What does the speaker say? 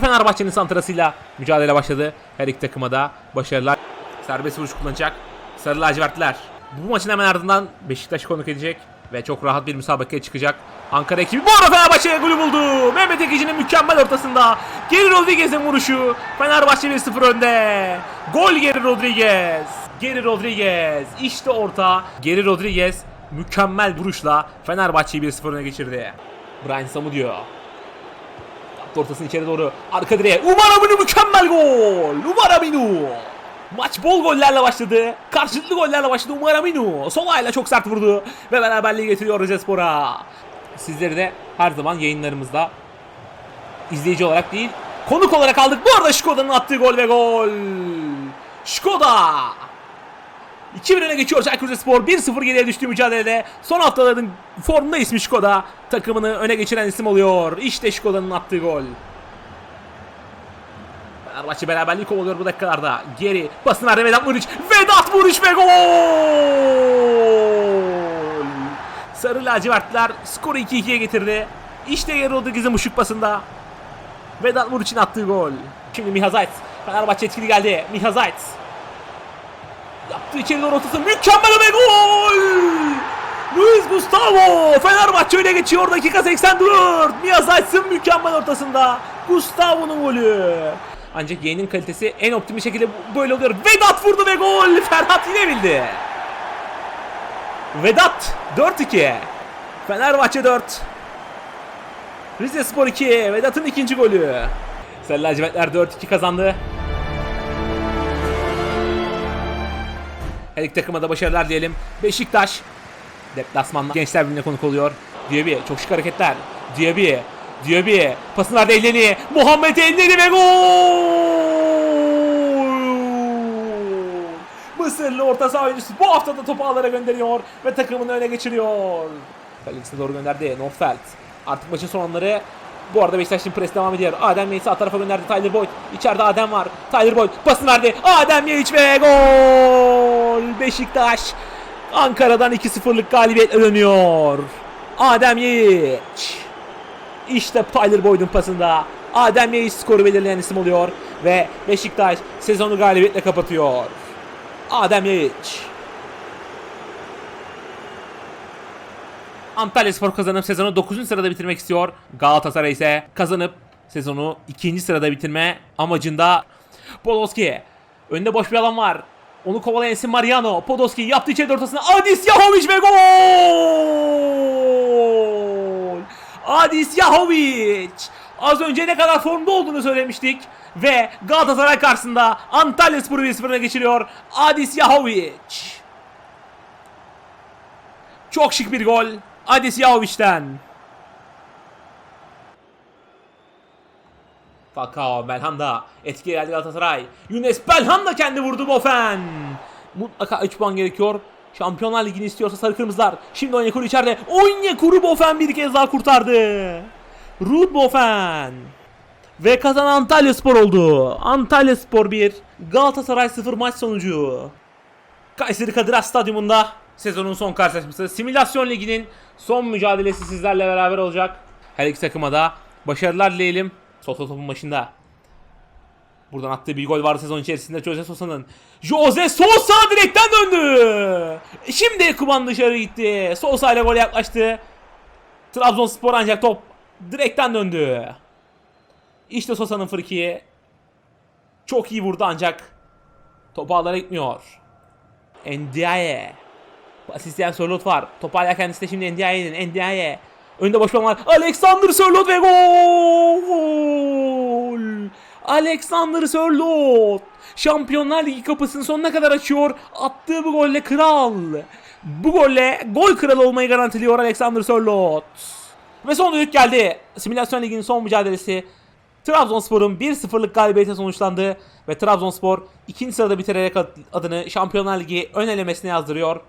Fenerbahçe'nin santrasıyla mücadele başladı. Her iki takıma da başarılar. Serbest vuruş kullanacak. Sarı lacivertler. Bu maçın hemen ardından Beşiktaş konuk edecek. Ve çok rahat bir müsabakaya çıkacak. Ankara ekibi bu arada Fenerbahçe'ye golü buldu. Mehmet Ekici'nin mükemmel ortasında. Geri Rodriguez'in vuruşu. Fenerbahçe 1-0 önde. Gol Geri Rodriguez. Geri Rodriguez. İşte orta. Geri Rodriguez mükemmel vuruşla Fenerbahçe'yi 1-0 öne geçirdi. Brian Samu diyor. Yaptı ortasını içeri doğru. Arka direğe. Umar Aminu mükemmel gol. Umar Aminu. Maç bol gollerle başladı. Karşılıklı gollerle başladı Umar Aminu. Sol ayağıyla çok sert vurdu. Ve beraberliği getiriyor Rizespor'a. Sizleri de her zaman yayınlarımızda izleyici olarak değil konuk olarak aldık. Bu arada Şkoda'nın attığı gol ve gol. Şkoda. 2-1 öne geçiyor Çaykur Rizespor. 1-0 geriye düştüğü mücadelede son haftaların formunda ismi Şkoda. Takımını öne geçiren isim oluyor. İşte Şkoda'nın attığı gol. Fenerbahçe beraberliği kovalıyor bu dakikalarda. Geri pasını verdi Vedat Muriç. Vedat Muriç ve gol! Sarı lacivertler skoru 2-2'ye getirdi. İşte Geri Rodriguez'in uşuk pasında. Vedat Muriç'in attığı gol. Şimdi Miha Zayt. Fenerbahçe etkili geldi. Miha Zayt. Yaptığı içeri doğru ortası mükemmel ve gol! Luis Gustavo Fenerbahçe öne geçiyor dakika 84. Mia Zayt'sın mükemmel ortasında. Gustavo'nun golü. Ancak yayının kalitesi en optimum şekilde böyle oluyor. Vedat vurdu ve gol. Ferhat yine bildi. Vedat 4-2. Fenerbahçe 4. Rize Spor 2. Vedat'ın ikinci golü. Sarı lacivertler 4-2 kazandı. Her iki takıma da başarılar diyelim. Beşiktaş deplasmanda Gençler Birliği'ne konuk oluyor. Diaby çok şık hareketler. Diaby Diaby pasını verdi Elneni. Muhammed Elneni ve gol! Mısırlı orta saha oyuncusu bu hafta da topu ağlara gönderiyor ve takımını öne geçiriyor. Kalesine doğru gönderdi Norfeld. Artık maçın son anları bu arada Beşiktaş'ın pres devam ediyor. Adem Yayiç'i sağ tarafa gönderdi Tyler Boyd. İçeride Adem var. Tyler Boyd pasını verdi. Adem Yayiç ve gol! Beşiktaş Ankara'dan 2-0'lık galibiyetle dönüyor. Adem Yayiç. İşte Tyler Boyd'un pasında. Adem Yayiç skoru belirleyen isim oluyor. Ve Beşiktaş sezonu galibiyetle kapatıyor. Adem Yayiç. Antalya Spor kazanıp sezonu 9. sırada bitirmek istiyor. Galatasaray ise kazanıp sezonu 2. sırada bitirme amacında. Podolski. Önde boş bir alan var. Onu kovalayan isim Mariano. Podolski yaptı içeri ortasına. Adis Yahovic ve gol! Adis Yahovic. Az önce ne kadar formda olduğunu söylemiştik. Ve Galatasaray karşısında Antalya Spor'u 1-0'a geçiriyor. Adis Yahovic. Çok şık bir gol. Adis Yahovic'ten. Falcao, Belhanda. Etki geldi Galatasaray. Yunus Belhanda kendi vurdu Bofen. Mutlaka 3 puan gerekiyor. Şampiyonlar Ligi'ni istiyorsa sarı kırmızılar. Şimdi Onyekuru içeride. Onyekuru Bofen bir kez daha kurtardı. Ruud Bofen. Ve kazanan Antalya Spor oldu. Antalya Spor 1. Galatasaray 0 maç sonucu. Kayseri Kadir Has Stadyumunda sezonun son karşılaşması. Simülasyon Ligi'nin son mücadelesi sizlerle beraber olacak. Her iki takıma da başarılar dileyelim. Sosa topun başında. Buradan attığı bir gol vardı sezon içerisinde Jose Sosa'nın. Jose Sosa direkten döndü. Şimdi Kuban dışarı gitti. Sosa ile gol yaklaştı. Trabzonspor ancak top direkten döndü. İşte Sosa'nın frikiyi. Çok iyi vurdu ancak top ağlara gitmiyor. Ndiaye. Pas isteyen Sörlot var. Topu hala kendisi şimdi Ndiaye'nin. Ndiaye. Önde boş bir alan var. Alexander Sörlot ve gol! Alexander Sörlot. Şampiyonlar Ligi kapısını sonuna kadar açıyor. Attığı bu golle kral. Bu golle gol kralı olmayı garantiliyor Alexander Sörlot. Ve son düdük geldi. Simülasyon Ligi'nin son mücadelesi. Trabzonspor'un 1-0'lık galibiyete sonuçlandı ve Trabzonspor ikinci sırada bitirerek adını Şampiyonlar Ligi ön elemesine yazdırıyor.